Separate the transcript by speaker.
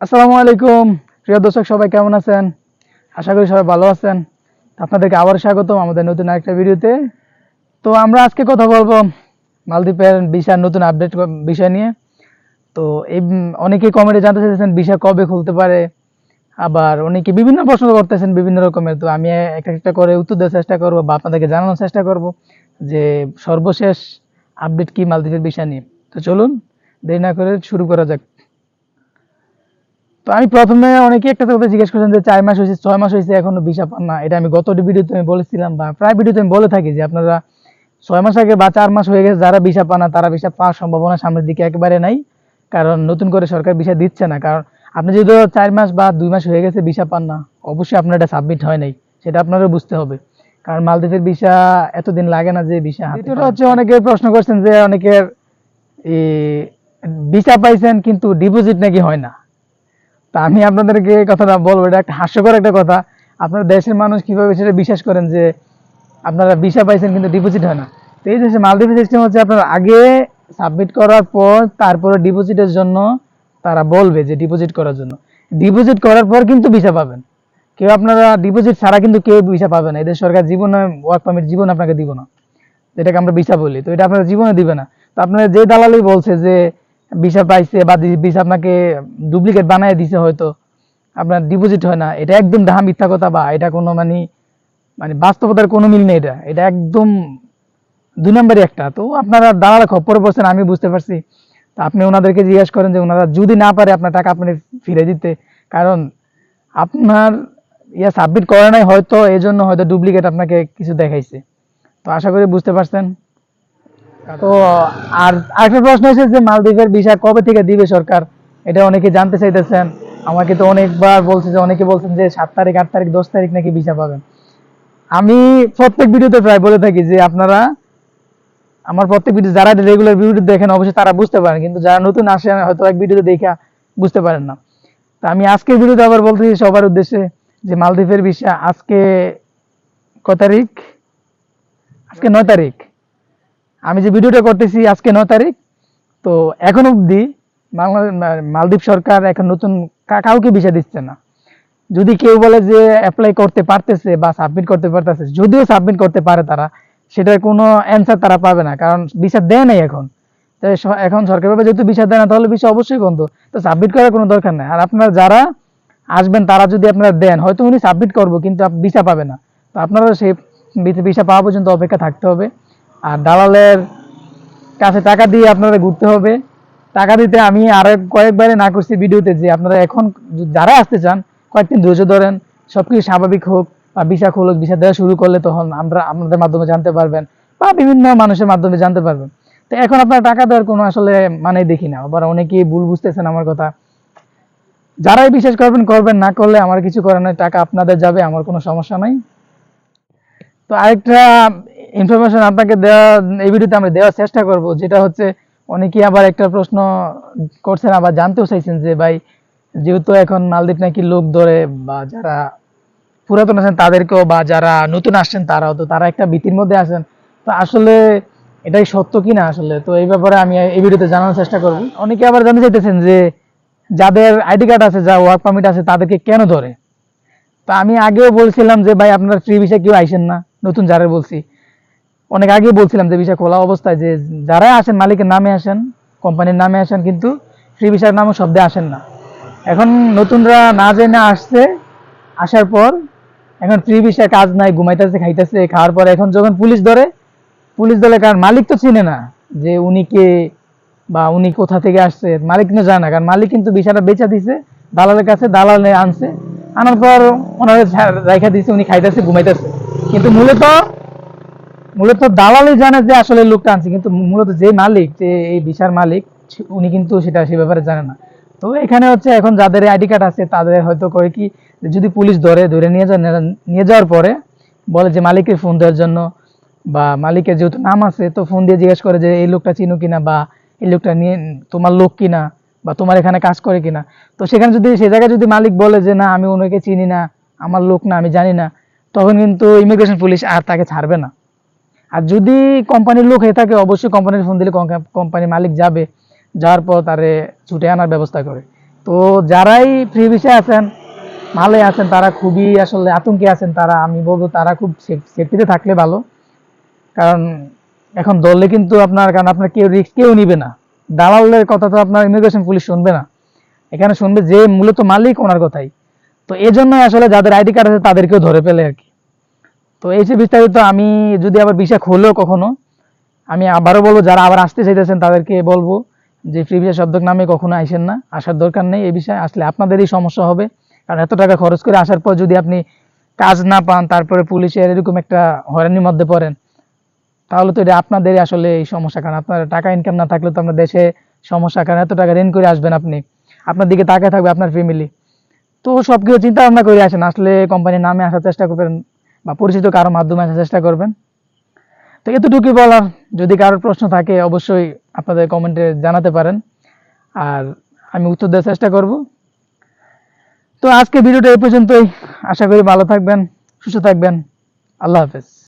Speaker 1: আসসালামু আলাইকুম। প্রিয় দর্শক সবাই কেমন আছেন? আশা করি সবাই ভালো আছেন। আপনাদেরকে আবার স্বাগতম আমাদের নতুন একটা ভিডিওতে। তো আমরা আজকে কথা বলব মালদ্বীপের ভিসার নতুন আপডেট বিষয় নিয়ে। তো এই উম, অনেকেই কমেন্টে জানতে চাইছেন ভিসা কবে খুলতে পারে? আবার অনেকে বিভিন্ন প্রশ্ন করতেছেন বিভিন্ন রকমের। তো আমি একটা একটা করে উত্তর দেওয়ার চেষ্টা করব বা আপনাদেরকে জানানোর চেষ্টা করব যে সর্বশেষ আপডেট কি মালদ্বীপের বিষয় নিয়ে। তো চলুন দেরি না করে শুরু করা যাক। তো আমি প্রথমে অনেকে একটা কথা জিজ্ঞেস করছেন যে চার মাস হয়েছে ছয় মাস হয়েছে এখনও ভিসা পান না। এটা আমি গত ভিডিওতে আমি বলেছিলাম বা প্রায় ভিডিওতে আমি বলে থাকি যে আপনারা ছয় মাস আগে বা চার মাস হয়ে গেছে যারা ভিসা পান না তারা ভিসা পাওয়ার সম্ভাবনা সামনের দিকে একেবারে নাই। কারণ নতুন করে সরকার ভিসা দিচ্ছে না। কারণ আপনি যদি চার মাস বা দুই মাস হয়ে গেছে ভিসা পান না অবশ্যই আপনার এটা সাবমিট হয় নাই। সেটা আপনারও বুঝতে হবে। কারণ মালদ্বীপের ভিসা এতদিন লাগে না যে ভিসা দ্বিতীয়টা হচ্ছে অনেকে প্রশ্ন করছেন যে অনেকের ভিসা পাইছেন কিন্তু ডিপোজিট নাকি হয় না। তা আমি আপনাদেরকে এই কথাটা বলব, এটা একটা হাস্যকর একটা কথা। আপনার দেশের মানুষ কীভাবে সেটা বিশ্বাস করেন যে আপনারা ভিসা পাইছেন কিন্তু ডিপোজিট হয় না? তো এই দেশে মালদ্বীপের সিস্টেম হচ্ছে আপনার আগে সাবমিট করার পর তারপরে ডিপোজিটের জন্য তারা বলবে যে ডিপোজিট করার জন্য। ডিপোজিট করার পর কিন্তু ভিসা পাবেন। কেউ আপনারা ডিপোজিট ছাড়া কিন্তু কেউ ভিসা পাবে না। এদের সরকার জীবনে ওয়ার্ক পারমিট জীবন আপনাকে দিব না। যেটাকে আমরা ভিসা বলি, তো এটা আপনারা জীবনে দিবে না। তো আপনার যে দালালি বলছে যে ভিসা পাইছে বা ভিসা আপনাকে ডুপ্লিকেট বানায় দিছে হয়তো, আপনার ডিপোজিট হয় না। এটা একদম ডাহা মিথ্যা কথা বা, এটা কোনো মানে মানে বাস্তবতার কোনো মিল নেই এটা। এটা একদম দুই নম্বরই একটা। তো আপনারা দালালে খপ্পর পড়ছেন, আমি বুঝতে পারছি। তো আপনি ওনাদেরকে জিজ্ঞেস করেন যে ওনারা যদি না পারে আপনার টাকা আপনি ফিরে দিতে, কারণ আপনার ইয়া সাবমিট করে নাই, হয়তো এই জন্য হয়তো ডুপ্লিকেট আপনাকে কিছু দেখাইছে। তো আশা করি বুঝতে পারছেন। তো আর আরেকটা প্রশ্ন হয়েছে যে মালদ্বীপের ভিসা কবে থেকে দিবে সরকার? এটা অনেকে জানতে চাইতেছেন। আমাকে তো অনেকবার বলছে যে, অনেকে বলছেন যে, সাত তারিখ, আট তারিখ, দশ তারিখ নাকি ভিসা পাবেন। আমি প্রত্যেক ভিডিওতে প্রায় বলে থাকি যে, আপনারা আমার প্রত্যেক ভিডিও যারা রেগুলার ভিডিও দেখেন, অবশ্যই তারা বুঝতে পারেন। কিন্তু যারা নতুন আসে, হয়তো এক ভিডিওতে দেখা বুঝতে পারেন না। তো আমি আজকের ভিডিওতে আবার বলতেছি সবার উদ্দেশ্যে যে, মালদ্বীপের ভিসা আজকে ক তারিখ? আজকে নয় তারিখ। আমি যে ভিডিওটা করতেছি আজকে নয় তারিখ, তো এখন বাংলাদেশ মালদ্বীপ সরকার এখন নতুন কাউকে ভিসা দিচ্ছে না। যদি কেউ বলে যে অ্যাপ্লাই করতে পারতেছে বা সাবমিট করতে পারতেছে, যদিও সাবমিট করতে পারে তারা, সেটার কোনো অ্যান্সার তারা পাবে না, কারণ ভিসা দেয় নাই এখন। এখন সরকার ভাবে যেহেতু ভিসা দেয় না, তাহলে ভিসা অবশ্যই বন্ধ। তো সাবমিট করার কোনো দরকার নেই। আর আপনারা যারা আসবেন, তারা যদি আপনারা দেন, হয়তো উনি সাবমিট করব, কিন্তু ভিসা পাবে না। তো আপনারা সেই ভিসা পাওয়া পর্যন্ত অপেক্ষা থাকতে হবে। আর দালালের কাছে টাকা দিয়ে আপনারা ঘুরতে হবে। টাকা দিতে আমি আরও কয়েকবারে না করছি ভিডিওতে যে আপনারা এখন যারা আসতে চান, কয়েকদিন ধৈর্য ধরেন, সবকিছু স্বাভাবিক হোক বা ভিসা খুলুক ভিসা দেওয়া শুরু করলে তখন আমরা আপনাদের মাধ্যমে জানতে পারবেন বা বিভিন্ন মানুষের মাধ্যমে জানতে পারবেন। তো এখন আপনার টাকা দেওয়ার কোনো আসলে মানে দেখি না, আবার অনেকেই ভুল বুঝতেছেন আমার কথা। যারাই বিশ্বাস করবেন করবেন, না করলে আমার কিছু করার নাই, টাকা আপনাদের যাবে, আমার কোনো সমস্যা নাই। তো আরেকটা ইনফরমেশন আপনাকে দেওয়া এই ভিডিওতে আমরা দেওয়ার চেষ্টা করব, যেটা হচ্ছে অনেকেই আবার একটা প্রশ্ন করছেন, আবার জানতেও চাইছেন যে, ভাই, যেহেতু এখন মালদ্বীপ নাকি লোক ধরে, বা যারা পুরাতন আছেন তাদেরকেও, বা যারা নতুন আসছেন তারাও, তো তারা একটা ভীতির মধ্যে আছেন। তো আসলে এটাই সত্য কি না আসলে? তো এই ব্যাপারে আমি এই ভিডিওতে জানানোর চেষ্টা করব। অনেকে আবার জানতে চাইতেছেন যে, যাদের আইডি কার্ড আছে, যা ওয়ার্ক পারমিট আছে, তাদেরকে কেন ধরে? তো আমি আগেও বলছিলাম যে, ভাই, আপনারা ফ্রি ভিসা কেউ আইসেন না, নতুন যারা বলছি। অনেক আগেই বলছিলাম যে ভিসা খোলা অবস্থায় যে যারা আসেন, মালিকের নামে আসেন, কোম্পানির নামে আসেন, কিন্তু ফ্রি ভিসার নামে শব্দে আসেন না। এখন নতুনরা না জেনে আসছে, আসার পর এখন ফ্রি ভিসা কাজ নাই, ঘুমাইতেছে, খাইতেছে, খাওয়ার পর এখন যখন পুলিশ ধরে পুলিশ ধরে কারণ মালিক তো চিনে না যে উনি কে বা উনি কোথা থেকে আসছে, মালিক কিন্তু জানে না, কারণ মালিক কিন্তু ভিসাটা বেচা দিছে, দালালের কাছে দালালে আনছে, আনার পর ওনারা রেখা দিছে, উনি খাইতেছে, ঘুমাইতেছে। কিন্তু মূলত মূলত দালালই জানে যে আসলে লোকটা আনছে, কিন্তু মূলত যে মালিক, যে এই ভিসার মালিক উনি কিন্তু সেটা সে ব্যাপারে জানে না। তো এখানে হচ্ছে এখন যাদের আইডি কার্ড আছে, তাদের হয়তো করে কি যদি পুলিশ ধরে ধরে নিয়ে যায়, নিয়ে যাওয়ার পরে বলে যে মালিকের ফোন দেওয়ার জন্য বা মালিকের যেহেতু নাম আছে, তো ফোন দিয়ে জিজ্ঞেস করে যে এই লোকটা চিনো কিনা বা এই লোকটা নিয়ে তোমার লোক কিনা বা তোমার এখানে কাজ করে কিনা। তো সেখানে যদি সে জায়গায় যদি মালিক বলে যে না, আমি ওনাকে চিনি না, আমার লোক না, আমি জানি না, তখন কিন্তু ইমিগ্রেশন পুলিশ আর তাকে ছাড়বে না। আর যদি কোম্পানির লোক হয়ে থাকে, অবশ্যই কোম্পানির ফোন দিলে কোম্পানির মালিক যাবে, যাওয়ার পর তারে ছুটে আনার ব্যবস্থা করে। তো যারাই ফ্রি ভিসায় আছেন, ভালোই আছেন, তারা খুবই আসলে আতঙ্কে আছেন, তারা, আমি বলব তারা খুব সেফটিতে থাকলে ভালো। কারণ এখন দলে কিন্তু আপনার, কারণ আপনার কেউ রিস্ক কেউ নিবে না। দালালের কথা তো আপনার ইমিগ্রেশন পুলিশ শুনবে না। এখানে শুনবে যে মূলত মালিক, ওনার কথাই। তো এই জন্যই আসলে যাদের আইডি কার্ড আছে, তাদেরকেও ধরে ফেলে আর কি। তো এই যে বিস্তারিত আমি যদি আবার ভিসা খোলেও কখনো, আমি আবারও বলব, যারা আবার আসতে চাইতেছেন তাদেরকে বলব যে ফ্রি ভিসা শব্দ নামে কখনো আইসেন না। আসার দরকার নেই এই বিষয়ে। আসলে আপনাদেরই সমস্যা হবে। কারণ এত টাকা খরচ করে আসার পর যদি আপনি কাজ না পান, তারপরে পুলিশের এরকম একটা হয়রানির মধ্যে পড়েন, তাহলে তো এটা আপনাদেরই আসলে এই সমস্যা। কারণ আপনার টাকা ইনকাম না থাকলে তো আপনার দেশে সমস্যা। কারণ এত টাকা ঋণ করে আসবেন আপনি। আপনার দিকে তাকায় থাকবে আপনার ফ্যামিলি তো সব কিছু চিন্তা ভাবনা করে আসেন। আসলে কোম্পানির নামে আসার চেষ্টা করবেন বা পরিচিত কারও মাধ্যমে আসার চেষ্টা করবেন। তো এতটুকুই বলার। যদি কারোর প্রশ্ন থাকে, অবশ্যই আপনাদের কমেন্টে জানাতে পারেন। আর আমি উত্তর দেওয়ার চেষ্টা করব। তো আজকে ভিডিওটা এই পর্যন্তই। আশা করি ভালো থাকবেন, সুস্থ থাকবেন। আল্লাহ হাফেজ।